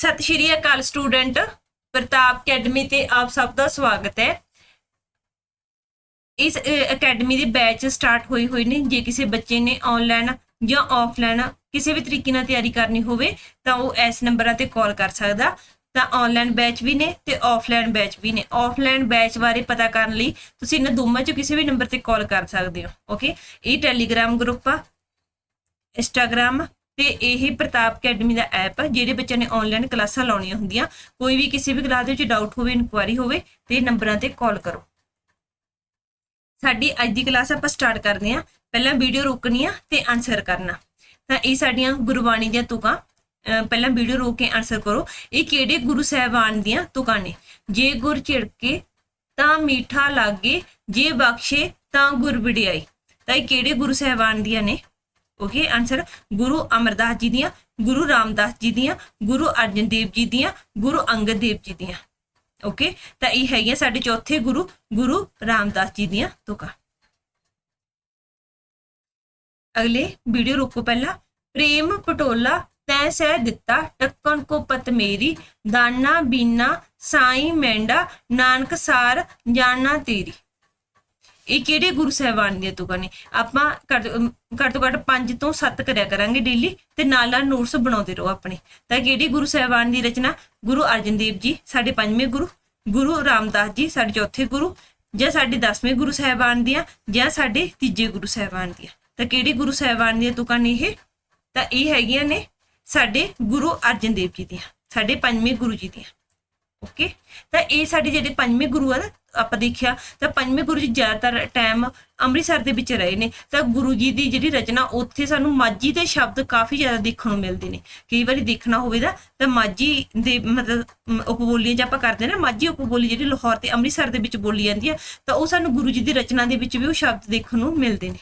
ਸਤਿ ਸ਼੍ਰੀ ਅਕਾਲ ਸਟੂਡੈਂਟ, ਪ੍ਰਤਾਪ ਅਕੈਡਮੀ ਤੇ ਆਪ ਸਭ ਦਾ ਸਵਾਗਤ ਹੈ। ਇਸ ਅਕੈਡਮੀ ਦੇ ਬੈਚ ਸਟਾਰਟ ਹੋਈ ਹੋਈ ਨੇ, ਜੇ ਕਿਸੇ ਬੱਚੇ ਨੇ ਆਨਲਾਈਨ ਜਾਂ ਆਫਲਾਈਨ ਕਿਸੇ ਵੀ ਤਰੀਕੇ ਨਾਲ ਤਿਆਰੀ ਕਰਨੀ ਹੋਵੇ, ਤਾਂ ਉਹ ਇਸ ਨੰਬਰਾਂ ਤੇ ਕਾਲ ਕਰ ਸਕਦਾ। ਤਾਂ ਆਨਲਾਈਨ ਬੈਚ ਵੀ ਨੇ ਤੇ ਆਫਲਾਈਨ ਬੈਚ ਵੀ ਨੇ। ਆਫਲਾਈਨ ਬੈਚ ਬਾਰੇ ਪਤਾ ਕਰਨ ਲਈ ਤੁਸੀਂ ਇਹਨਾਂ ਦੋਵਾਂ ਚੋਂ ਕਿਸੇ ਵੀ ਨੰਬਰ ਤੇ ਕਾਲ ਕਰ ਸਕਦੇ ਹੋ ਓਕੇ ਇਹ ਟੈਲੀਗ੍ਰਾਮ ਗਰੁੱਪ ਆ, ਇੰਸਟਾਗ੍ਰਾਮ ਤੇ ਇਹ ਪ੍ਰਤਾਪ ਅਕੈਡਮੀ ਦਾ ਐਪ ਆ ਜਿਹੜੇ ਬੱਚਿਆਂ ਨੇ ਆਨਲਾਈਨ ਕਲਾਸਾਂ ਲਾਉਣੀਆਂ ਹੁੰਦੀਆਂ। ਕੋਈ ਵੀ ਕਿਸੇ ਵੀ ਕਲਾਸ ਦੇ ਵਿੱਚ ਡਾਊਟ ਹੋਵੇ ਇਨਕੁਆਇਰੀ ਹੋਵੇ, ਤੇ ਨੰਬਰਾਂ ਤੇ ਕਾਲ ਕਰੋ। ਸਾਡੀ ਅੱਜ ਦੀ ਕਲਾਸ ਆਪਾਂ ਸਟਾਰਟ ਕਰਦੇ ਹਾਂ ਪਹਿਲਾਂ ਵੀਡੀਓ ਰੋਕਣੀ ਆ ਤੇ ਆਨਸਰ ਕਰਨਾ। ਤਾਂ ਇਹ ਸਾਡੀਆਂ ਗੁਰਬਾਣੀ ਦੀਆਂ ਤੁਕਾਂ। ਅਹ ਪਹਿਲਾਂ ਵੀਡੀਓ ਰੋਕ ਕੇ ਆਨਸਰ ਕਰੋ। ਇਹ ਕਿਹੜੇ ਗੁਰੂ ਸਾਹਿਬਾਨ ਦੀਆਂ ਤੁਕਾਂ ਨੇ? ਜੇ ਗੁਰ ਝਿੜਕੇ ਤਾਂ ਮੀਠਾ ਲਾਗੇ, ਜੇ ਬਖਸ਼ੇ ਤਾਂ ਗੁਰ ਵਡਿਆਈ। ਤਾਂ ਇਹ ਕਿਹੜੇ ਗੁਰੂ ਸਾਹਿਬਾਨ ਦੀਆਂ ਨੇ? ਓਕੇ ਆਨਸਰ ਗੁਰੂ ਅਮਰਦਾਸ ਜੀ ਦੀਆਂ ਗੁਰੂ ਰਾਮਦਾਸ ਜੀ ਦੀਆਂ ਗੁਰੂ ਅਰਜਨ ਦੇਵ ਜੀ ਦੀਆਂ ਗੁਰੂ ਅੰਗਦ ਦੇਵ ਜੀ ਦੀਆਂ ਓਕੇ ਤਾਂ ਇਹ ਹੈਗੀਆਂ ਸਾਡੇ ਚੌਥੇ ਗੁਰੂ ਗੁਰੂ ਰਾਮਦਾਸ ਜੀ ਦੀਆਂ ਤੁਕਾਂ ਅਗਲੇ ਵੀਡੀਓ ਰੋਕੋ ਪਹਿਲਾਂ ਪ੍ਰੇਮ ਪਟੋਲਾ ਤੈ ਸਹਿ ਦਿੱਤਾ ਟੱਕਣ ਕੋ ਪਤ ਮੇਰੀ ਦਾਨਾ ਬੀਨਾ ਸਾਈ ਮੈਂਡਾ ਨਾਨਕ ਸਾਰ ਜਾਣਾ ਤੇਰੀ ਇਹ ਕਿਹੜੇ ਗੁਰੂ ਸਾਹਿਬਾਨ ਦੀਆਂ ਤੁਕਾਂ ਨੇ? ਆਪਾਂ ਘੱਟ ਘੱਟ ਤੋਂ ਘੱਟ 5 ਤੋਂ 7 ਕਰਿਆ ਕਰਾਂਗੇ ਡੇਲੀ ਤੇ ਨਾਲ ਨਾਲ ਨੋਟਸ ਬਣਾਉਂਦੇ ਰਹੋ ਆਪਣੇ। ਤਾਂ ਕਿਹੜੀ ਗੁਰੂ ਸਾਹਿਬਾਨ ਦੀ ਰਚਨਾ? ਗੁਰੂ ਅਰਜਨ ਦੇਵ ਜੀ, ਸਾਡੇ ਪੰਜਵੇਂ ਗੁਰੂ ਗੁਰੂ ਰਾਮਦਾਸ ਜੀ, ਸਾਡੇ ਚੌਥੇ ਗੁਰੂ, ਜਾਂ ਸਾਡੇ 10ਵੇਂ ਗੁਰੂ ਸਾਹਿਬਾਨ ਦੀਆਂ, ਜਾਂ ਸਾਡੇ ਤੀਜੇ ਗੁਰੂ ਸਾਹਿਬਾਨ ਦੀਆਂ। ਤਾਂ ਕਿਹੜੇ ਗੁਰੂ ਸਾਹਿਬਾਨ ਦੀਆਂ ਤੁਕਾਂ ਨੇ ਇਹ? ਤਾਂ ਇਹ ਹੈਗੀਆਂ ਨੇ ਸਾਡੇ ਗੁਰੂ ਅਰਜਨ ਦੇਵ ਜੀ ਦੀਆਂ, ਸਾਡੇ ਪੰਜਵੇਂ ਗੁਰੂ ਜੀ ਦੀਆਂ। ਓਕੇ ਤਾਂ ਇਹ ਸਾਡੇ ਜਿਹੜੇ ਪੰਜਵੇਂ ਗੁਰੂ ਆ ਨਾ, ਆਪਾਂ ਦੇਖਿਆ ਤਾਂ ਪੰਜਵੇਂ ਗੁਰੂ ਜੀ ਜ਼ਿਆਦਾਤਰ ਟਾਈਮ ਅੰਮ੍ਰਿਤਸਰ ਦੇ ਵਿੱਚ ਰਹੇ ਨੇ। ਤਾਂ ਗੁਰੂ ਜੀ ਦੀ ਜਿਹੜੀ ਰਚਨਾ ਉੱਥੇ ਸਾਨੂੰ ਮਾਝੀ ਦੇ ਸ਼ਬਦ ਕਾਫੀ ਜ਼ਿਆਦਾ ਦੇਖਣ ਨੂੰ ਮਿਲਦੇ ਨੇ। ਕਈ ਵਾਰੀ ਦੇਖਣਾ ਹੋਵੇ ਤਾਂ ਤਾਂ ਮਾਝੀ ਦੇ ਮਤਲਬ ਅਮ, ਉਪਬੋਲੀਆਂ ਜੇ ਆਪਾਂ ਕਰਦੇ ਨਾ ਮਾਝੀ ਉਪਬੋਲੀ ਜਿਹੜੀ ਲਾਹੌਰ ਤੇ ਅੰਮ੍ਰਿਤਸਰ ਦੇ ਵਿੱਚ ਬੋਲੀ ਜਾਂਦੀ ਹੈ ਤਾਂ ਉਹ ਸਾਨੂੰ ਗੁਰੂ ਜੀ ਦੀ ਰਚਨਾ ਦੇ ਵਿੱਚ ਵੀ ਉਹ ਸ਼ਬਦ ਦੇਖਣ ਨੂੰ ਮਿਲਦੇ ਨੇ।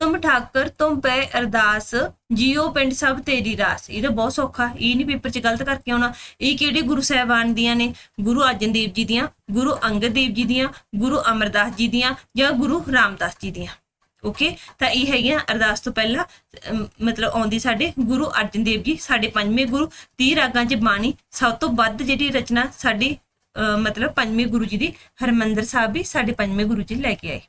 ਤੁਮ ਠਾਕਰ ਤੁਮ ਪੈ ਅਰਦਾਸ ਜੀਓ ਪਿੰਡ ਸਭ ਤੇਰੀ ਰਾਸ। ਇਹ ਤਾਂ ਬਹੁਤ ਸੌਖਾ ਇਹ ਨਹੀਂ ਪੇਪਰ 'ਚ ਗਲਤ ਕਰਕੇ ਆਉਣਾ। ਇਹ ਕਿਹੜੇ ਗੁਰੂ ਸਾਹਿਬਾਨ ਦੀਆਂ ਨੇ? ਗੁਰੂ ਅਰਜਨ ਦੇਵ ਜੀ ਦੀਆਂ ਗੁਰੂ ਅੰਗਦ ਦੇਵ ਜੀ ਦੀਆਂ ਗੁਰੂ ਅਮਰਦਾਸ ਜੀ ਦੀਆਂ ਜਾਂ ਗੁਰੂ ਰਾਮਦਾਸ ਜੀ ਦੀਆਂ। ਓਕੇ ਤਾਂ ਇਹ ਹੈਗੀਆਂ ਅਰਦਾਸ ਤੋਂ ਪਹਿਲਾਂ ਮਤਲਬ ਆਉਂਦੀ ਸਾਡੇ ਗੁਰੂ ਅਰਜਨ ਦੇਵ ਜੀ ਸਾਡੇ ਪੰਜਵੇਂ ਗੁਰੂ। 30 ਰਾਗਾਂ 'ਚ ਬਾਣੀ ਸਭ ਤੋਂ ਵੱਧ ਜਿਹੜੀ ਰਚਨਾ ਸਾਡੀ ਅਹ, ਮਤਲਬ ਪੰਜਵੇਂ ਗੁਰੂ ਜੀ ਦੀ ਹਰਮੰਦਰ ਸਾਹਿਬ ਵੀ ਸਾਡੇ ਪੰਜਵੇਂ ਗੁਰੂ ਜੀ ਲੈ ਕੇ ਆਏ।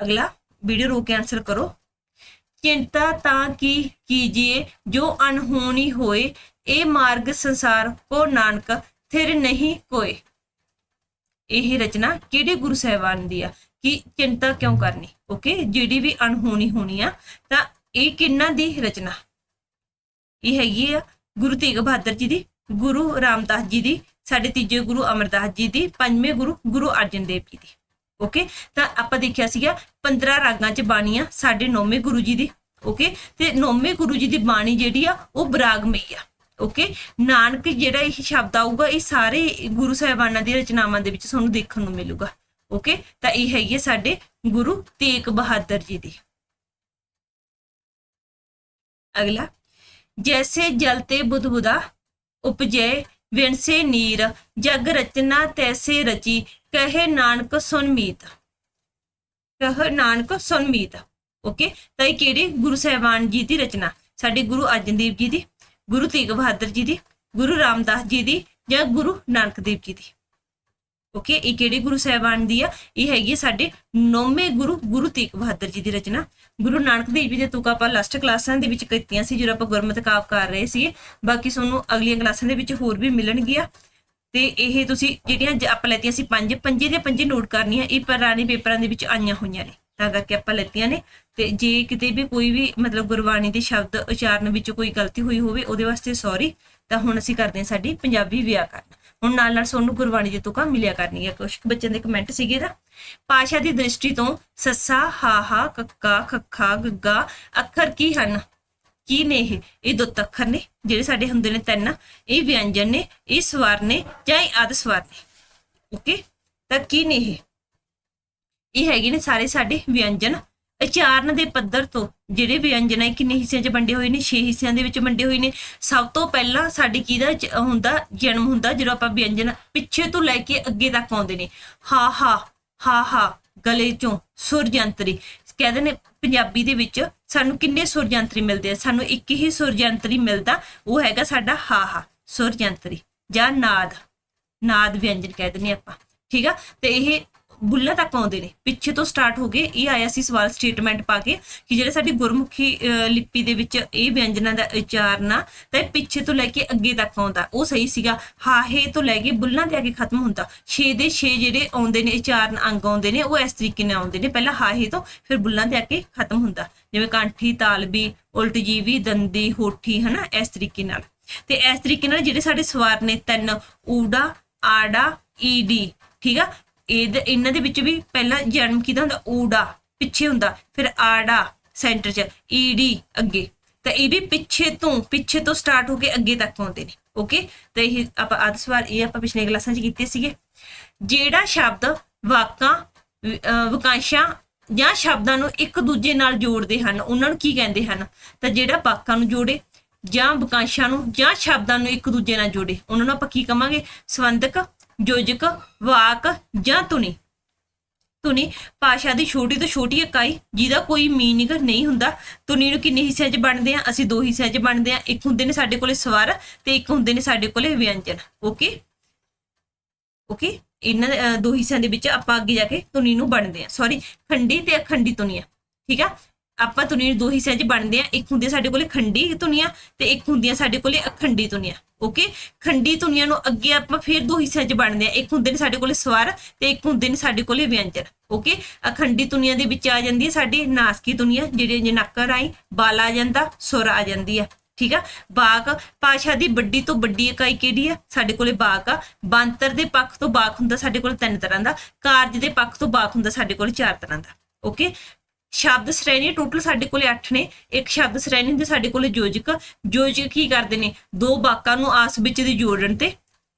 ਅਗਲਾ। ਵੀਡੀਓ ਰੋਕ ਕੇ ਆਨਸਰ ਕਰੋ। ਚਿੰਤਾ ਤਾਂ ਕੀ ਕੀਜੀਏ, ਜੋ ਅਨਹੋਣੀ ਹੋਏ, ਇਹ ਮਾਰਗ ਸੰਸਾਰ ਕੋ ਨਾਨਕ, ਥਿਰ ਨਹੀਂ ਕੋਏ। ਇਹ ਰਚਨਾ ਕਿਹੜੇ ਗੁਰੂ ਸਾਹਿਬਾਨ ਦੀ ਆ? ਕਿ ਚਿੰਤਾ ਕਿਉਂ ਕਰਨੀ? ਓਕੇ, ਜਿਹੜੀ ਵੀ ਅਨਹੋਣੀ ਹੋਣੀ ਆ, ਤਾਂ ਇਹ ਕਿੰਨਾ ਦੀ ਰਚਨਾ? ਇਹ ਹੈਗੀ ਆ ਗੁਰੂ ਤੇਗ ਬਹਾਦਰ ਜੀ ਦੀ, ਗੁਰੂ ਰਾਮਦਾਸ ਜੀ ਦੀ, ਸਾਡੇ ਤੀਜੇ ਗੁਰੂ ਅਮਰਦਾਸ ਜੀ ਦੀ, ਪੰਜਵੇਂ ਗੁਰੂ ਗੁਰੂ ਅਰਜਨ ਦੇਵ ਜੀ ਦੀ। ਓਕੇ ਤਾਂ ਆਪਾਂ ਦੇਖਿਆ ਸੀਗਾ 15 ਰਾਗਾਂ ਚ ਬਾਣੀ ਆ ਸਾਡੇ ਨੌਵੇਂ ਗੁਰੂ ਜੀ ਦੀ ਓਕੇ ਤੇ ਨੌਵੇਂ ਗੁਰੂ ਜੀ ਦੀ ਬਾਣੀ ਜਿਹੜੀ ਆ, ਉਹ ਬਰਾਗਮਈ ਆ ਓਕੇ ਨਾਨਕ ਜਿਹੜਾ ਇਹ ਸ਼ਬਦ ਆਊਗਾ, ਇਹ ਸਾਰੇ ਗੁਰੂ ਸਾਹਿਬਾਨਾਂ ਦੀ ਰਚਨਾਵਾਂ ਦੇ ਵਿੱਚ ਤੁਹਾਨੂੰ ਦੇਖਣ ਨੂੰ ਮਿਲੂਗਾ ਓਕੇ ਤਾਂ ਇਹ ਹੈਗੀ ਹੈ ਸਾਡੇ ਗੁਰੂ ਤੇਗ ਬਹਾਦਰ ਜੀ ਦੀ। ਅਗਲਾ, ਜੈਸੇ ਜਲ ਤੇ ਬੁਦਬੁਦਾ, ਉਪਜੈ ਵਿਣਸੇ ਨੀਰ, ਜਗ ਰਚਨਾ ਤੈਸੇ ਰਚੀ, ਕਹੇ ਨਾਨਕ ਸੁਨ ਮੀਤ। ਕਹ ਨਾਨਕ ਸੁਨਮੀਤ ਓਕੇ ਤਾਂ ਇਹ ਕਿਹੜੇ ਗੁਰੂ ਸਾਹਿਬਾਨ ਜੀ ਦੀ ਰਚਨਾ? ਸਾਡੇ ਗੁਰੂ ਅਰਜਨ ਦੇਵ ਜੀ ਦੀ, ਗੁਰੂ ਤੇਗ ਬਹਾਦਰ ਜੀ ਦੀ, ਗੁਰੂ ਰਾਮਦਾਸ ਜੀ ਦੀ ਜਾਂ ਗੁਰੂ ਨਾਨਕ ਦੇਵ ਜੀ ਦੀ? ਓਕੇ, ਇਹ ਕਿਹੜੇ ਗੁਰੂ ਸਾਹਿਬਾਨ ਦੀ ਆ? ਇਹ ਹੈਗੀ ਹੈ ਸਾਡੇ ਨੌਵੇਂ ਗੁਰੂ ਗੁਰੂ ਤੇਗ ਬਹਾਦਰ ਜੀ ਦੀ ਰਚਨਾ। ਗੁਰੂ ਨਾਨਕ ਦੇਵ ਜੀ ਦੇ ਤੁਕ ਆਪਾਂ ਲਾਸਟ ਕਲਾਸਾਂ ਦੇ ਵਿੱਚ ਕੀਤੀਆਂ ਸੀ, ਜਦੋਂ ਆਪਾਂ ਗੁਰਮਤਿ ਕਾਵ ਕਰ ਰਹੇ ਸੀ ਬਾਕੀ ਤੁਹਾਨੂੰ ਅਗਲੀਆਂ ਕਲਾਸਾਂ ਦੇ ਵਿੱਚ ਹੋਰ ਵੀ ਮਿਲਣਗੀਆਂ। ਤੇ ਇਹ ਤੁਸੀਂ ਜਿਹੜੀਆਂ ਆਪਾਂ ਲੈਤੀਆਂ ਸੀ, ਪੰਜ, ਪੰਜੇ ਦੇ ਪੰਜੇ ਨੋਟ ਕਰਨੀਆਂ, ਇਹ ਪੁਰਾਣੇ ਪੇਪਰਾਂ ਦੇ ਵਿੱਚ ਆਈਆਂ ਹੋਈਆਂ ਨੇ, ਤਾਂ ਕਰਕੇ ਆਪਾਂ ਲੈਤੀਆਂ ਨੇ। ਤੇ ਜੇ ਕਿਤੇ ਵੀ ਕੋਈ ਵੀ ਮਤਲਬ ਗੁਰਬਾਣੀ ਦੇ ਸ਼ਬਦ ਉਚਾਰਨ ਵਿੱਚ ਕੋਈ ਗਲਤੀ ਹੋਈ ਹੋਵੇ, ਉਹਦੇ ਵਾਸਤੇ ਸੌਰੀ ਤਾਂ ਹੁਣ ਅਸੀਂ ਕਰਦੇ ਹਾਂ ਸਾਡੀ ਪੰਜਾਬੀ ਵਿਆਕਰਨ। ਹੁਣ ਨਾਲ ਨਾਲ ਤੁਹਾਨੂੰ ਗੁਰਬਾਣੀ ਦੇ ਤੁਕਾਂ ਮਿਲਿਆ ਕਰਨੀਆਂ ਕੁਝ ਬੱਚਿਆਂ ਦੇ ਕਮੈਂਟ ਸੀਗੇ ਨਾ। ਪਾਸ਼ਾ ਦੀ ਦ੍ਰਿਸ਼ਟੀ ਤੋਂ ਸੱਸਾ ਹਾਹਾ ਕੱਕਾ, ਖੱਖਾ, ਗੱਗਾ, ਅੱਖਰ ਕੀ ਹਨ? ਕੀ ਨੇ ਇਹ? ਇਹ ਦੋ ਅੱਖਰ ਨੇ, ਜਿਹੜੇ ਸਾਡੇ ਹੁੰਦੇ ਨੇ ਤਿੰਨ। ਇਹ ਵਿਅੰਜਨ ਨੇ, ਇਹ ਸਵਰ ਨੇ ਜਾਂ ਇਹ ਅਦ ਸਵਰ ਨੇ। ਓਕੇ ਤਾਂ ਕੀ ਨੇ ਇਹ? ਇਹ ਹੈਗੇ ਨੇ ਸਾਰੇ ਸਾਡੇ ਵਿਅੰਜਨ। ਉਚਾਰਨ ਦੇ ਪੱਧਰ ਤੋਂ ਜਿਹੜੇ ਵਿਅੰਜਨ ਹੈ ਕਿੰਨੇ ਹਿੱਸਿਆਂ 'ਚ ਵੰਡੇ ਹੋਏ ਨੇ? 6 ਹਿੱਸਿਆਂ ਦੇ ਵਿੱਚ ਵੰਡੇ ਹੋਏ ਨੇ। ਸਭ ਤੋਂ ਪਹਿਲਾਂ ਸਾਡੇ ਕਿਹਦਾ ਹੁੰਦਾ, ਜਨਮ ਹੁੰਦਾ ਜਦੋਂ ਆਪਾਂ ਵਿਅੰਜਨ ਪਿੱਛੇ ਤੋਂ ਲੈ ਕੇ ਅੱਗੇ ਤੱਕ ਆਉਂਦੇ ਨੇ। ਹਾ ਹਾ ਹਾ ਹਾ, ਗਲੇ ਚੋਂ ਸੁਰ ਜੰਤਰੀ ਕਹਿੰਦੇ ਨੇ ਪੰਜਾਬੀ ਦੇ ਵਿੱਚ ਸਾਨੂੰ ਕਿੰਨੇ ਸੁਰ ਜੰਤਰੀ ਮਿਲਦੇ ਆ? ਸਾਨੂੰ ਇੱਕ ਹੀ ਸੁਰ ਜੰਤਰੀ ਮਿਲਦਾ, ਉਹ ਹੈਗਾ ਸਾਡਾ ਹਾ ਹਾ ਸੁਰ ਜੰਤਰੀ ਜਾਂ ਨਾਦ। ਨਾਦ ਵਿਅੰਜਨ ਕਹਿ ਦਿੰਦੇ ਆਪਾਂ। ਠੀਕ ਆ? ਤੇ ਇਹ ਬੁੱਲਾਂ ਤੱਕ ਆਉਂਦੇ ਨੇ। ਪਿੱਛੇ ਤੋਂ ਸਟਾਰਟ ਹੋ ਗਏ ਇਹ ਆਇਆ ਸੀ ਸਵਾਲ ਸਟੇਟਮੈਂਟ ਪਾ ਕੇ ਕਿ ਜਿਹੜੇ ਸਾਡੀ ਗੁਰਮੁਖੀ ਅਹ, ਲਿਪੀ ਦੇ ਵਿੱਚ ਇਹ ਵਿਅੰਜਨਾਂ ਦਾ ਉਚਾਰਨਾ ਤਾਂ ਪਿੱਛੇ ਤੋਂ ਲੈ ਕੇ ਅੱਗੇ ਤੱਕ ਆਉਂਦਾ। ਉਹ ਸਹੀ ਸੀਗਾ। ਹਾਹੇ ਤੋਂ ਲੈ ਕੇ ਬੁੱਲਾਂ ਤੇ ਆ ਕੇ ਖਤਮ ਹੁੰਦਾ। 6 ਦੇ 6 ਜਿਹੜੇ ਆਉਂਦੇ ਨੇ ਉਚਾਰਨ ਅੰਗ ਆਉਂਦੇ ਨੇ ਉਹ ਇਸ ਤਰੀਕੇ ਨਾਲ ਆਉਂਦੇ ਨੇ। ਪਹਿਲਾਂ ਹਾਹੇ ਤੋਂ ਫਿਰ ਬੁੱਲਾਂ ਤੇ ਆ ਕੇ ਖਤਮ ਹੁੰਦਾ। ਜਿਵੇਂ ਕਾਂਠੀ ਤਾਲਬੀ ਉਲਟ ਜੀਵੀ ਦੰਦੀ ਹੋਠੀ ਹਨਾ ਇਸ ਤਰੀਕੇ ਨਾਲ। ਤੇ ਇਸ ਤਰੀਕੇ ਨਾਲ ਜਿਹੜੇ ਸਾਡੇ ਸਵਾਰ ਨੇ ਤਿੰਨ ਊੜਾ ਆੜਾ ਈਡੀ ਠੀਕ ਆ? ਇਹਦੇ ਇਹਨਾਂ ਦੇ ਵਿੱਚ ਵੀ ਪਹਿਲਾਂ ਜਨਮ ਕਿਹਦਾ ਹੁੰਦਾ? ਊੜਾ, ਪਿੱਛੇ ਹੁੰਦਾ। ਫਿਰ ਆੜਾ ਸੈਂਟਰ 'ਚ ਈਡੀ ਅੱਗੇ। ਤਾਂ ਇਹ ਵੀ ਪਿੱਛੇ ਤੋਂ ਪਿੱਛੇ ਤੋਂ ਸਟਾਰਟ ਹੋ ਕੇ ਅੱਗੇ ਤੱਕ ਆਉਂਦੇ ਨੇ। ਓਕੇ ਤਾਂ ਇਹ ਆਪਾਂ ਅੱਧ ਸਵਾਰ ਇਹ ਆਪਾਂ ਪਿਛਲੇ ਕਲਾਸਾਂ 'ਚ ਕੀਤੇ ਸੀਗੇ। ਜਿਹੜਾ ਸ਼ਬਦ ਵਾਕਾਂ ਵਕਾਂਸ਼ਾਂ ਜਾਂ ਸ਼ਬਦਾਂ ਨੂੰ ਇੱਕ ਦੂਜੇ ਨਾਲ ਜੋੜਦੇ ਹਨ, ਉਹਨਾਂ ਨੂੰ ਕੀ ਕਹਿੰਦੇ ਹਨ? ਤਾਂ ਜਿਹੜਾ ਵਾਕਾਂ ਨੂੰ ਜੋੜੇ, ਜਾਂ ਵਕਾਂਸ਼ਾਂ ਨੂੰ ਜਾਂ ਸ਼ਬਦਾਂ ਨੂੰ ਇੱਕ ਦੂਜੇ ਨਾਲ ਜੋੜੇ, ਉਹਨਾਂ ਨੂੰ ਆਪਾਂ ਕੀ ਕਵਾਂਗੇ? ਸੰਬੰਧਕ ਯੋਜਕ ਵਾਕ ਜਾਂ ਧੁਨੀ। ਧੁਨੀ ਭਾਸ਼ਾ ਦੀ ਛੋਟੀ ਤੋਂ ਛੋਟੀ ਇਕਾਈ, ਜਿਹਦਾ ਕੋਈ ਮੀਨਿੰਗ ਨਹੀਂ ਹੁੰਦਾ। ਧੁਨੀ ਨੂੰ ਕਿੰਨੇ ਹਿੱਸਿਆਂ 'ਚ ਵੰਡਦੇ ਆ ਅਸੀਂ ਦੋ ਹਿੱਸਿਆਂ 'ਚ ਵੰਡਦੇ ਆ ਇੱਕ ਹੁੰਦੇ ਨੇ ਸਾਡੇ ਕੋਲੇ ਸਵਰ ਤੇ ਇੱਕ ਹੁੰਦੇ ਨੇ ਸਾਡੇ ਕੋਲੇ ਵਿਅੰਜਨ। ਓਕੇ? ਓਕੇ? ਇਹਨਾਂ ਦੋ ਹਿੱਸਿਆਂ ਦੇ ਵਿੱਚ ਆਪਾਂ ਅੱਗੇ ਜਾ ਕੇ ਧੁਨੀ ਨੂੰ ਵੰਡਦੇ ਆ ਸੌਰੀ ਖੰਡੀ ਤੇ ਅਖੰਡੀ ਧੁਨੀਆਂ। ਠੀਕ ਆ? ਆਪਾਂ ਧੁਨੀ ਨੂੰ ਦੋ ਹਿੱਸਿਆਂ 'ਚ ਬਣਦੇ ਆ ਇੱਕ ਹੁੰਦੀ ਆ ਸਾਡੇ ਕੋਲੇ ਖੰਡੀ ਧੁਨੀਆਂ ਤੇ ਇੱਕ ਹੁੰਦੀਆਂ ਸਾਡੇ ਕੋਲੇ ਅਖੰਡੀ ਧੁਨੀਆਂ ਓਕੇ ਖੰਡੀ ਧੁਨੀਆਂ ਨੂੰ ਅੱਗੇ ਆਪਾਂ ਫਿਰ ਦੋ ਹਿੱਸਿਆਂ 'ਚ ਵੰਡਦੇ ਆ ਇੱਕ ਹੁੰਦੇ ਨੇ ਸਾਡੇ ਕੋਲੇ ਸਵਰ ਤੇ ਇੱਕ ਹੁੰਦੇ ਨੇ ਸਾਡੇ ਕੋਲੇ ਵਿਅੰਜਨ ਓਕੇ ਅਖੰਡੀ ਧੁਨੀਆਂ ਦੇ ਵਿੱਚ ਆ ਜਾਂਦੀ ਹੈ ਸਾਡੀ ਨਾਸਕੀ ਧੁਨੀਆਂ ਜਿਹੜੇ ਜੇ ਨੱਕ ਬਾਲ ਆ ਜਾਂਦਾ, ਸੁਰ ਆ ਜਾਂਦੀ ਆ, ਠੀਕ ਆ? ਬਾਗ ਭਾਸ਼ਾ ਦੀ ਵੱਡੀ ਤੋਂ ਵੱਡੀ ਇਕਾਈ ਕਿਹੜੀ ਆ? ਸਾਡੇ ਕੋਲੇ ਬਾਗ ਆ। ਬੰਤਰ ਦੇ ਪੱਖ ਤੋਂ ਬਾਗ ਹੁੰਦਾ ਸਾਡੇ ਕੋਲ ਤਿੰਨ ਤਰ੍ਹਾਂ ਦਾ, ਕਾਰਜ ਦੇ ਪੱਖ ਤੋਂ ਬਾਕ ਹੁੰਦਾ ਸਾਡੇ ਕੋਲ ਚਾਰ ਤਰ੍ਹਾਂ ਦਾ ਓਕੇ ਸ਼ਬਦ ਸ਼੍ਰੇਣੀ ਟੋਟਲ ਸਾਡੇ ਕੋਲੇ 8 ਨੇ, ਇੱਕ ਸ਼ਬਦ ਸ਼੍ਰੇਣੀ ਦੇ ਸਾਡੇ ਕੋਲੇ ਯੋਜਕ ਯੋਜਕ ਕੀ ਕਰਦੇ ਨੇ? ਦੋ ਬਾਕਾਂ ਨੂੰ ਆਸ ਵਿੱਚ ਦੀ ਜੋੜਨ ਤੇ